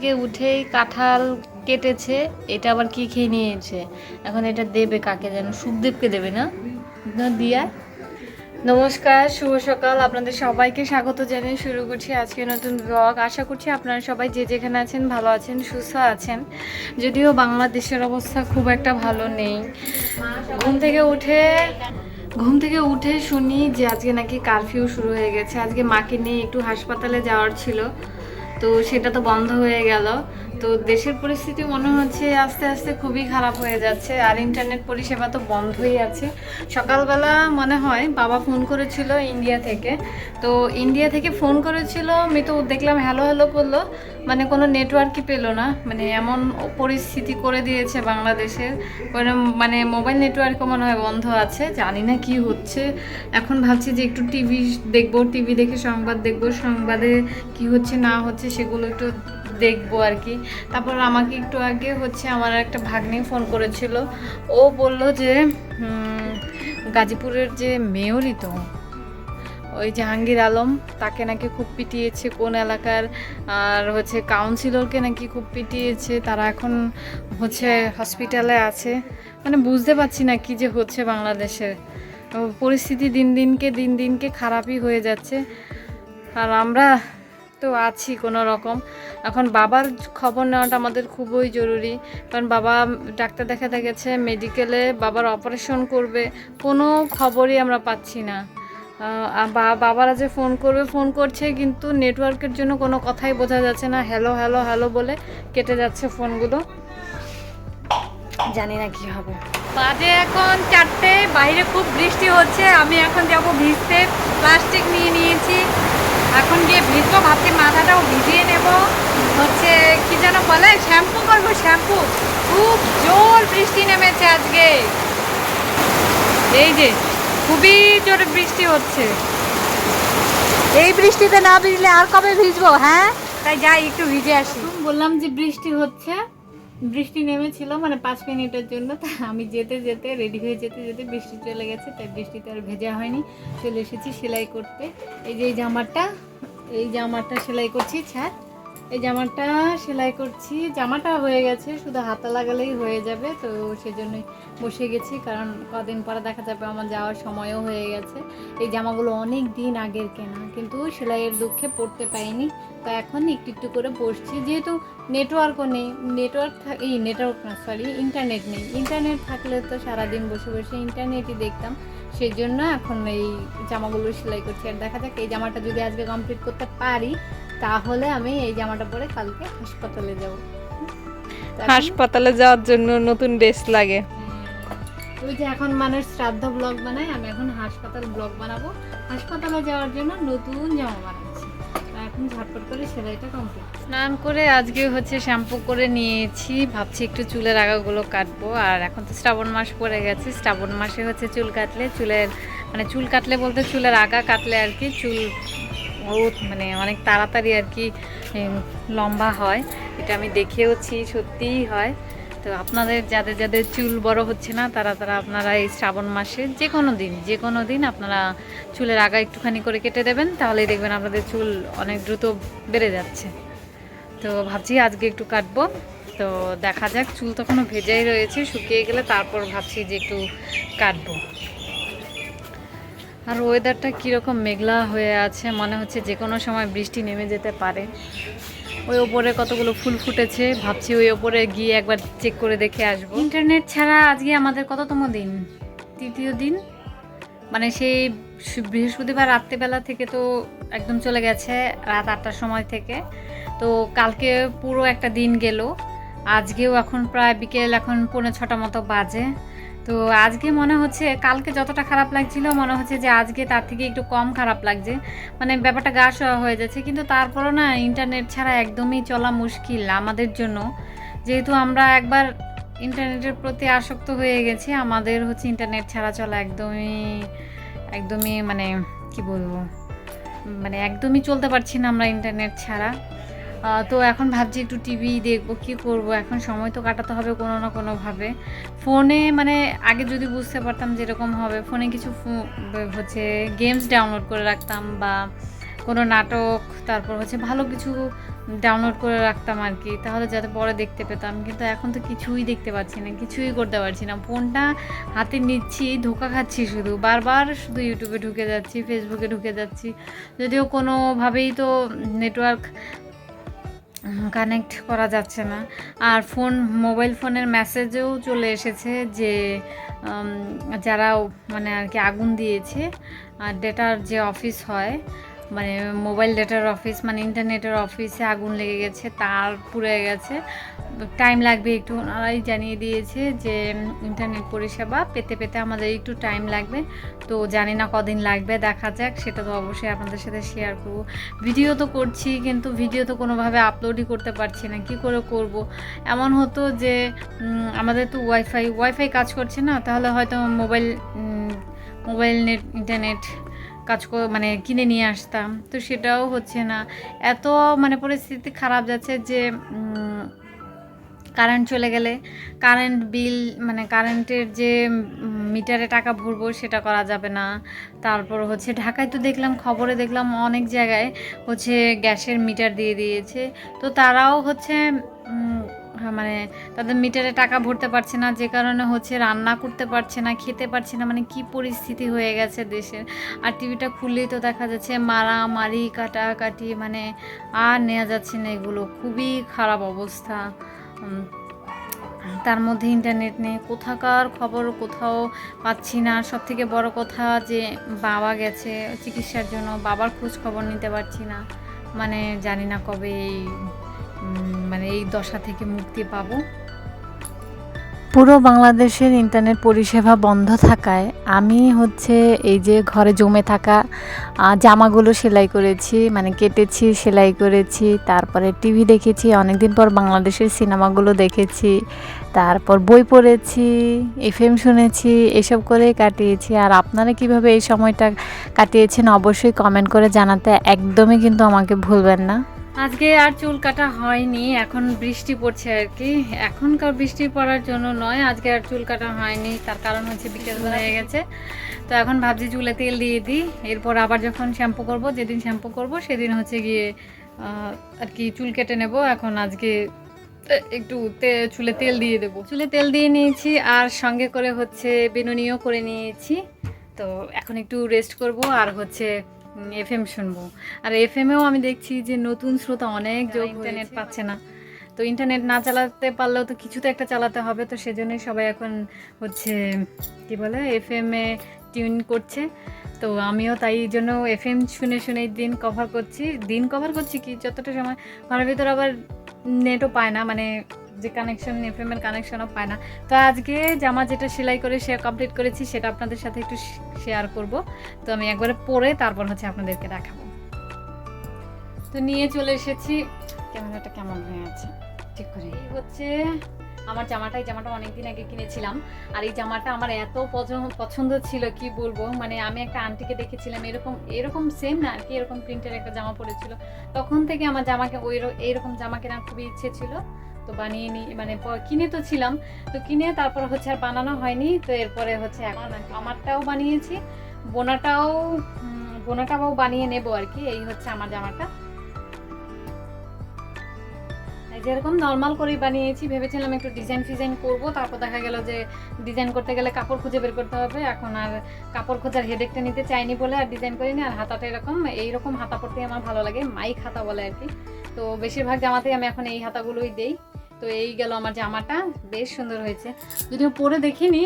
থেকে উঠেই কাঁঠাল কেটেছে, এটা আবার কি খেয়ে নিয়েছে? এখন এটা দেবে কাকে যেন? সুখদেবকে দেবে না? দিয়া? নমস্কার, শুভ সকাল। আপনাদের সবাইকে স্বাগত জানিয়ে শুরু করছি আজকে নতুন ব্লগ আশা করছি আপনারা সবাই যে যেখানে আছেন, ভালো আছেন, সুস্থ আছেন। যদিও বাংলাদেশের অবস্থা খুব একটা ভালো নেই। ঘুম থেকে উঠে, ঘুম থেকে উঠে শুনি যে আজকে নাকি কারফিউ শুরু হয়ে গেছে। আজকে মাকে নিয়ে একটু হাসপাতালে যাওয়ার ছিল। তো সেটা তো বন্ধ হয়ে গেল। তো দেশের পরিস্থিতি মনে হচ্ছে আস্তে আস্তে খুবই খারাপ হয়ে যাচ্ছে, আর ইন্টারনেট পরিষেবা তো বন্ধই আছে। সকালবেলা মনে হয় বাবা ফোন করেছিল ইন্ডিয়া থেকে। তো ইন্ডিয়া থেকে ফোন করেছিল, আমি তো দেখলাম হ্যালো হ্যালো করল মানে কোনো নেটওয়ার্কই পেল না। মানে এমন পরিস্থিতি করে দিয়েছে বাংলাদেশের মানে মোবাইল নেটওয়ার্কও মনে হয় বন্ধ আছে, জানি না কি হচ্ছে। এখন ভাবছি যে একটু টিভি দেখব টিভি দেখে সংবাদ দেখব, সংবাদে কি হচ্ছে না হচ্ছে সেগুলো একটু দেখব আর কি। তারপর আমাকে একটু আগে হচ্ছে আমার একটা ভাগ্নি ফোন করেছিল। ও বলল যে গাজীপুরের যে মেয়রই তো, ওই জাহাঙ্গীর আলম, তাকে নাকি খুব পিটিয়েছে কোন এলাকার, আর হচ্ছে কাউন্সিলরকে নাকি খুব পিটিয়েছে, তারা এখন হচ্ছে হসপিটালে আছে। মানে বুঝতে পারছি না কি যে হচ্ছে বাংলাদেশের। পরিস্থিতি দিন দিনকে দিন দিনকে খারাপই হয়ে যাচ্ছে। আর আমরা তো আছি কোনো রকম। এখন বাবার খবর নেওয়াটা আমাদের খুবই জরুরি। কারণ বাবা ডাক্তার দেখাতে গেছে মেডিকেলে বাবার অপারেশন করবে কোনো খবরই আমরা পাচ্ছি না। বা- বাবারা যে ফোন করবে ফোন করছে কিন্তু নেটওয়ার্কের জন্য কোনো কথাই বোঝা যাচ্ছে না। হ্যালো হ্যালো হ্যালো বলে কেটে যাচ্ছে ফোনগুলো জানি না কি হবে। বাজে এখন চারটে বাইরে খুব বৃষ্টি হচ্ছে। আমি এখন যাব ভিজতে। প্লাস্টিক নিয়ে নিয়েছি। এখন গিয়ে ভিজবো ভাবছি মাথাটাও ভিজিয়ে নেব। হচ্ছে কি যেন বলে শ্যাম্পু করব শ্যাম্পু। খুব জোর বৃষ্টি নেমেছে আজকে। এই যে খুবই জোরে বৃষ্টি হচ্ছে। এই বৃষ্টিতে না ভিজলে আর কবে ভিজবো হ্যাঁ? তাই যাই একটু ভিজে আসি। বললাম যে বৃষ্টি হচ্ছে। বৃষ্টি নেমেছিল মানে পাঁচ মিনিটের জন্য। তা আমি যেতে যেতে রেডি হয়ে যেতে যেতে বৃষ্টি চলে গেছে, তাই বৃষ্টিতে আর ভেজা হয়নি। চলে এসেছি সেলাই করতে। এই যে জামাটা, এই জামাটা সেলাই করছি ছাড় এই জামাটা সেলাই করছি, জামাটা হয়ে গেছে, শুধু হাতা লাগালেই হয়ে যাবে, তো সেজন্যই বসে গেছি, কারণ কদিন পরে দেখা যাবে আমার যাওয়ার সময়ও হয়ে গেছে। এই জামাগুলো অনেক দিন আগের কেনা, কিন্তু সেলাইয়ের দুঃখে পড়তে পাইনি তো এখন একটু একটু করে বসছি। যেহেতু নেটওয়ার্কও নেই নেটওয়ার্ক এই নেটওয়ার্ক না সরি ইন্টারনেট নেই। ইন্টারনেট থাকলে তো সারাদিন বসে বসে ইন্টারনেটই দেখতাম। সেই জন্য এখন এই জামাগুলো সেলাই করছি। আর দেখা যাক এই জামাটা যদি আজকে কমপ্লিট করতে পারি তাহলে আমি এই জামাটা পরে কালকে হাসপাতালে যাব। হাসপাতালে যাওয়ার জন্য নতুন ড্রেস লাগে। ওই যে এখন মানুষ শ্রাদ্ধ ব্লগ বানায় আমি এখন হাসপাতাল ব্লগ বানাবো। হাসপাতালে যাওয়ার জন্য নতুন জামা এখন স্নান করে আজকে হচ্ছে শ্যাম্পু করে নিয়েছি। ভাবছি একটু চুলের আগাগুলো কাটবো। আর এখন তো শ্রাবণ মাস পড়ে গেছে। শ্রাবণ মাসে হচ্ছে চুল কাটলে চুলের মানে চুল কাটলে বলতে চুলের আগা কাটলে আর কি চুল ও মানে অনেক তাড়াতাড়ি আর কি লম্বা হয়। এটা আমি দেখেওছি, সত্যিই হয়। তো আপনাদের যাদের যাদের চুল বড় হচ্ছে না, তারা তারা আপনারা এই শ্রাবণ মাসে যে কোনো দিন যে কোনো দিন আপনারা চুলের আগা একটুখানি করে কেটে দেবেন, তাহলেই দেখবেন আপনাদের চুল অনেক দ্রুত বেড়ে যাচ্ছে। তো ভাবছি আজকে একটু কাটবো। তো দেখা যাক, চুল তখনও ভেজাই রয়েছে, শুকিয়ে গেলে তারপর ভাবছি যে একটু কাটবো। আর ওয়েদারটা কীরকম মেঘলা হয়ে আছে, মনে হচ্ছে যে কোনো সময় বৃষ্টি নেমে যেতে পারে। ওই ওপরে কতগুলো ফুল ফুটেছে, ভাবছি ওই ওপরে গিয়ে একবার চেক করে দেখে আসব। ইন্টারনেট ছাড়া আজকে আমাদের কততম দিন? তৃতীয় দিন? মানে সেই বৃহস্পতিবার রাত্রিবেলা থেকে তো একদম চলে গেছে, রাত আটটার সময় থেকে। তো কালকে পুরো একটা দিন গেল। আজকেও এখন প্রায় বিকেল এখন পৌনে ছটা মতো বাজে। তো আজকে মনে হচ্ছে কালকে যতটা খারাপ লাগছিল, মনে হচ্ছে যে আজকে তার থেকে একটু কম খারাপ লাগছে। মানে ব্যাপারটা গা শোয়া হয়ে যাচ্ছে, কিন্তু তারপরও না ইন্টারনেট ছাড়া একদমই চলা মুশকিল আমাদের জন্য। যেহেতু আমরা একবার ইন্টারনেটের প্রতি আসক্ত হয়ে গেছি, আমাদের হচ্ছে ইন্টারনেট ছাড়া চলা একদমই একদমই মানে কি বলব? মানে একদমই চলতে পারছি না আমরা ইন্টারনেট ছাড়া। তো এখন ভাবছি একটু টিভি দেখব, কি করব? এখন সময় তো কাটাতে হবে কোনো না কোনোভাবে। ফোনে মানে আগে যদি বুঝতে পারতাম যেরকম হবে, ফোনে কিছু হচ্ছে গেমস ডাউনলোড করে রাখতাম বা কোনো নাটক, তারপর হচ্ছে ভালো কিছু ডাউনলোড করে রাখতাম আর কি তাহলে যাতে পরে দেখতে পেতাম। কিন্তু এখন তো কিছুই দেখতে পাচ্ছি না, কিছুই করতে পারছি না। ফোনটা হাতে নিচ্ছি, ধোকা খাচ্ছি শুধু। বারবার শুধু ইউটিউবে ঢুকে যাচ্ছি ফেসবুকে ঢুকে যাচ্ছি। যদিও কোনোভাবেই তো নেটওয়ার্ক কানেক্ট করা যাচ্ছে না। আর ফোন মোবাইল ফোনের মেসেজেও চলে এসেছে যে যারা মানে আর কি আগুন দিয়েছে, আর ডেটার যে অফিস হয় মানে মোবাইল ডেটার অফিস মানে ইন্টারনেটের অফিসে আগুন লেগে গেছে, তার পুড়ে গেছে। টাইম লাগবে একটু ওনারাই জানিয়ে দিয়েছে যে, ইন্টারনেট পরিষেবা পেতে পেতে আমাদের একটু টাইম লাগবে। তো জানি না কদিন লাগবে, দেখা যাক, সেটা তো অবশ্যই আপনাদের সাথে শেয়ার করব। ভিডিও তো করছি, কিন্তু ভিডিও তো কোনোভাবে আপলোডই করতে পারছি না, কি করে করব? এমন হতো যে আমাদের তো ওয়াইফাই ওয়াইফাই কাজ করছে না, তাহলে হয়তো মোবাইল মোবাইল নেট ইন্টারনেট কাজ মানে কিনে নিয়ে আসতাম। তো সেটাও হচ্ছে না। এত মানে পরিস্থিতি খারাপ যাচ্ছে যে কারেন্ট চলে গেলে কারেন্ট বিল মানে কারেন্টের যে মিটারে টাকা ভরবো সেটা করা যাবে না। তারপর হচ্ছে ঢাকায় তো দেখলাম, খবরে দেখলাম অনেক জায়গায় হচ্ছে গ্যাসের মিটার দিয়ে দিয়েছে। তো তারাও হচ্ছে মানে তাদের মিটারে টাকা ভরতে পারছে না, যে কারণে হচ্ছে রান্না করতে পারছে না, খেতে পারছে না মানে কি পরিস্থিতি হয়ে গেছে দেশের। আর টিভিটা খুললেই তো দেখা যাচ্ছে মারামারি, কাটাকাটি মানে আর নেওয়া যাচ্ছে না এগুলো। খুবই খারাপ অবস্থা। তার মধ্যে ইন্টারনেট নেই, কোথাকার খবর কোথাও পাচ্ছি না। সব থেকে বড় কথা যে বাবা গেছে চিকিৎসার জন্য, বাবার খোঁজ খবর নিতে পারছি না। মানে জানি না কবে এই মানে এই দশা থেকে মুক্তি পাবো। পুরো বাংলাদেশের ইন্টারনেট পরিষেবা বন্ধ থাকায় আমি হচ্ছে এই যে ঘরে জমে থাকা জামাগুলো সেলাই করেছি মানে কেটেছি, সেলাই করেছি, তারপরে টিভি দেখেছি, অনেকদিন পর বাংলাদেশের সিনেমাগুলো দেখেছি, তারপর বই পড়েছি এফএম শুনেছি, এসব করে কাটিয়েছি। আর আপনারা কীভাবে এই সময়টা কাটিয়েছেন অবশ্যই কমেন্ট করে জানাতে একদমই কিন্তু আমাকে ভুলবেন না। আজকে আর চুল কাটা হয়নি এখন বৃষ্টি পড়ছে আর কি। এখনকার বৃষ্টি পড়ার জন্য নয় আজকে আর চুল কাটা হয়নি তার কারণ হচ্ছে বিকেলবেলা হয়ে গেছে। তো এখন ভাবছি চুলে তেল দিয়ে দিই এরপর আবার যখন শ্যাম্পু করব যেদিন শ্যাম্পু করব সেদিন হচ্ছে গিয়ে আর কি চুল কেটে নেব। এখন আজকে একটু চুলে তেল দিয়ে দেবো। চুলে তেল দিয়ে নিয়েছি আর সঙ্গে করে হচ্ছে বেনুনিও করে নিয়েছি। তো এখন একটু রেস্ট করব আর হচ্ছে এফএম শুনব। আর এফএমেও আমি দেখছি যে নতুন শ্রোতা অনেক যোগ ইন্টারনেট পাচ্ছে না। তো ইন্টারনেট না চালাতে পারলেও তো কিছু তো একটা চালাতে হবে তো সেজন্যই সবাই এখন হচ্ছে কি বলে এফএম এ টিউন করছে। তো আমিও তাই জন্য এফ এম শুনে শুনে দিন কভার করছি। দিন কভার করছি কি যতটা সময় ঘরের ভিতর আবার নেটও পায় না মানে যে কানেকশন এফএম এর কানেকশনও পায় না। তো আজকে জামা যেটা সেলাই করে সে কমপ্লিট করেছি, সেটা আপনাদের সাথে একটু শেয়ার করব। তো আমি একবারে পরে তারপর হচ্ছে আপনাদেরকে দেখাবো। তো নিয়ে চলে এসেছি। ক্যামেরাটা কেমন হয়ে আছে? ঠিক করে এই হচ্ছে। আমার জামাটা এই জামাটা অনেকদিন আগে কিনেছিলাম। আর এই জামাটা আমার এত পছন্দ- ছিল, কি বলব? মানে আমি একটা আন্টিকে দেখেছিলাম, এরকম এরকম সেম না, আর কি এরকম প্রিন্টের একটা জামা পরেছিল। তখন থেকে আমার জামাকে ওই এইরকম জামা কেনার খুবই ইচ্ছে ছিল। তো বানিয়ে নি মানে কিনে তো ছিলাম, তো কিনে তারপর হচ্ছে আর বানানো হয়নি, তো এরপরে হচ্ছে আমারটাও বানিয়েছি, বোনাটাও বোনাটাও বানিয়ে নেব আর কি, এই হচ্ছে আমার জামাটা। যেরকম নর্মাল করেই বানিয়েছি, ভেবেছিলাম একটু ডিজাইন ফিজাইন করব, তারপর দেখা গেল যে ডিজাইন করতে গেলে কাপড় খুঁজে বের করতে হবে, এখন আর কাপড় খোঁজার হেডেকটা নিতে চাইনি বলে আর ডিজাইন করিনি, আর হাতাটা এরকম, এইরকম হাতা পরতে আমার ভালো লাগে, মাইক হাতা বলে আর কি, তো বেশিরভাগ জামাতেই আমি এখন এই হাতাগুলোই দেই। তো এই গেল আমার জামাটা বেশ সুন্দর হয়েছে। যদিও পরে দেখিনি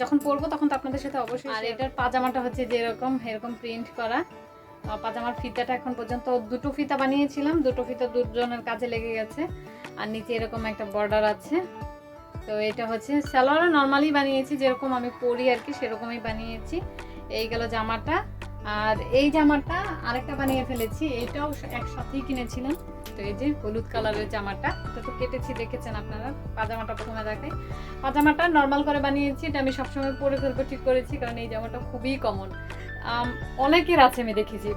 যখন পরবো তখন তো আপনাদের সাথে অবশ্যই আর এটার পাজামাটা হচ্ছে যে এরকম এরকম প্রিন্ট করা পাজামার ফিতাটা এখন পর্যন্ত দুটো ফিতা বানিয়েছিলাম দুটো ফিতা দুজনের কাজে লেগে গেছে। আর নিচে এরকম একটা বর্ডার আছে। তো এটা হচ্ছে সালোয়ারও নর্মালি বানিয়েছি যেরকম আমি পরি আর কি সেরকমই বানিয়েছি। এই গেল জামাটা। আর এই জামাটা আরেকটা বানিয়ে ফেলেছি এটাও একসাথেই কিনেছিলাম। তো এই যে হলুদ কালারের জামাটা, এটা তো কেটেছি, দেখেছেন আপনারা? পাজামাটা প্রথমে দেখাই। পাজামাটা নর্মাল করে বানিয়েছি, এটা আমি সবসময় পরে ফেলব, ঠিক করেছি, কারণ এই জামাটা খুবই কমন অনেকের আছে, আমি দেখেছি।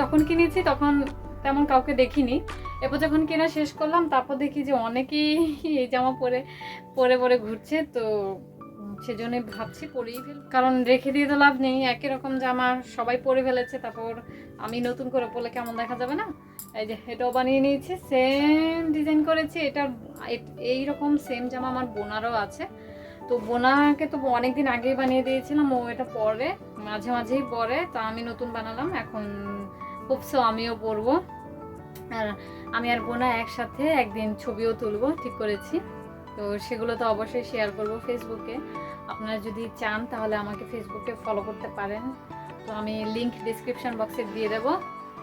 যখন কিনেছি, তখন তেমন কাউকে দেখিনি। এরপর যখন কেনা শেষ করলাম, তারপর দেখি যে অনেকেই এই জামা পরে পরে পরে ঘুরছে, তো সেজন্য ভাবছি পরেই ফেল কারণ রেখে দিয়ে তো লাভ নেই, একই রকম জামা সবাই পরে ফেলেছে, তারপর আমি নতুন করে পরলে কেমন দেখা যাবে না? এই যে, এটাও বানিয়ে নিয়েছি সেম ডিজাইন করেছি, এটা এই রকম সেম জামা আমার বোনারও আছে। তো বোনাকে তো অনেকদিন আগেই বানিয়ে দিয়েছিলাম, ও এটা পরে, মাঝে মাঝেই পরে, তা আমি নতুন বানালাম, এখন হোপসো আমিও পরবো। আর আমি আর বোনা একসাথে একদিন ছবিও তুলবো, ঠিক করেছি। তো সেগুলো তো অবশ্যই শেয়ার করব ফেসবুকে আপনারা যদি চান তাহলে আমাকে ফেসবুকে ফলো করতে পারেন। তো আমি লিংক ডিসক্রিপশন বক্সে দিয়ে দেবো।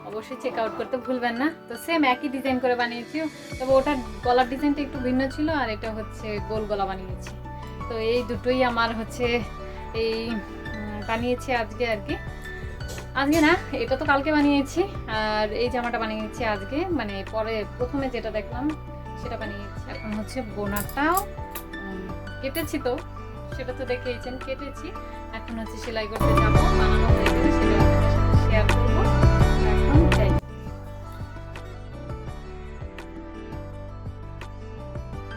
অবশ্যই চেক আউট করতে ভুলবেন না। তো সেম একই ডিজাইন করে বানিয়েছি। তবে ওটার গলার ডিজাইনটা একটু ভিন্ন ছিল আর এটা হচ্ছে গোল গলা বানিয়েছি। তো এই দুটোই আমার হচ্ছে এই বানিয়েছি আজকে আর কি। আজকে না এটা তো কালকে বানিয়েছি। আর এই জামাটা বানিয়েছি আজকে। মানে পরে প্রথমে যেটা দেখলাম সেটা বানিয়েছি। এখন হচ্ছে বোনারটাও উম, কেটেছি তো। সেটা তো দেখেইছেন কেটেছি। এখন হচ্ছে সেলাই করতে যাব। বানানো হয়ে গেলে আপনাদের শেয়ার করব।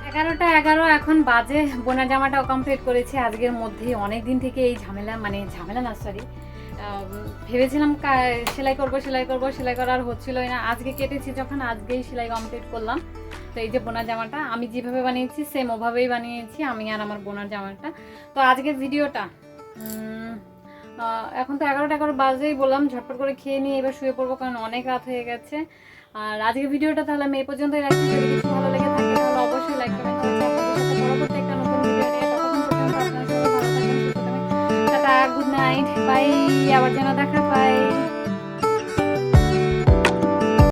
এগারোটা এগারো, এখন বাজে। বোনা জামাটাও কমপ্লিট করেছি। আজকের মধ্যে অনেক দিন থেকে এই ঝামেলা মানে ঝামেলা না সরি ভেবেছিলাম সেলাই করব সেলাই করব, সেলাই করার হচ্ছিলই না। আজকে কেটেছি যখন, আজকেই সেলাই কমপ্লিট করলাম। তো এই যে বোনার জামাটা, আমি যেভাবে বানিয়েছি সেম ওভাবেই বানিয়েছি, আমি আর আমার বোনার জামাটা। তো আজকের ভিডিওটা এখন তো এগারোটা এগারো বাজেই বললাম, ঝটপট করে খেয়ে নিয়ে এবার শুয়ে পড়ব কারণ অনেক রাত হয়ে গেছে। আর আজকের ভিডিওটা তাহলে আমি এই পর্যন্তই রাখছি। যদি কিছু ভালো লেগে থাকে, তাহলে অবশ্যই লাইক কমেন্ট পরবর্তী একটা নতুন ভিডিও নিয়ে গুড নাইট বাই আবার যেন দেখা পাই